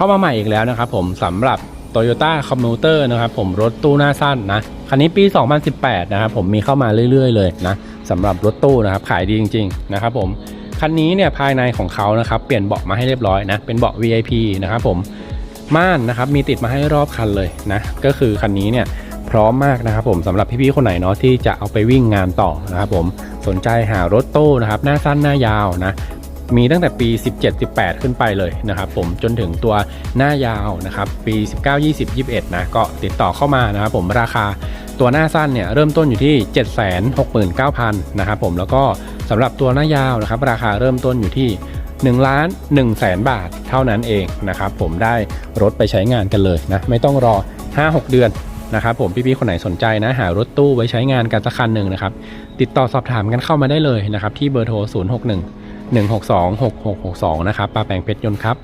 เข้ามาใหม่อีกแล้วนะครับผมสำหรับ Toyota Commuter นะครับผมรถตู้หน้าสั้นนะคันนี้ปี 2018 นะครับผมมีเข้ามาเรื่อย ๆ เลยนะสำหรับรถตู้นะครับขายดีจริง ๆ นะครับผมคันนี้เนี่ยภายในของเขานะครับเปลี่ยนเบาะมาให้เรียบร้อยนะเป็นเบาะ VIP นะครับผมม่านนะครับมีติดมาให้รอบคันเลยนะก็คือคันนี้เนี่ยพร้อมมากนะครับผมสำหรับพี่ๆคนไหนเนาะที่จะเอาไปวิ่งงานต่อนะครับผมสนใจหารถตู้นะครับหน้าสั้นหน้ายาวนะ มีตั้งแต่ปี 17-18 ขึ้นไปเลยนะครับผมจนถึงตัวหน้ายาวนะครับปี 19 20 21 นะก็ติดต่อเข้ามานะครับผมราคาตัวหน้าสั้นเนี่ยเริ่มต้นอยู่ที่ 769,000นะครับผมแล้วก็สำหรับตัวหน้ายาวนะครับราคาเริ่มต้นอยู่ที่1ล้าน1แสนบาทเท่านั้นเองนะครับผมได้รถไปใช้งานกันเลยนะไม่ต้องรอ 5-6 เดือนนะครับผมพี่ๆคนไหนสนใจนะหารถตู้ไว้ใช้งานกันสักคันหนึ่งนะครับติดต่อสอบถามกันเข้ามาได้เลยนะครับที่เบอร์โทร 061 162 6662 นะครับปาแปลงเพชรยนต์ครับ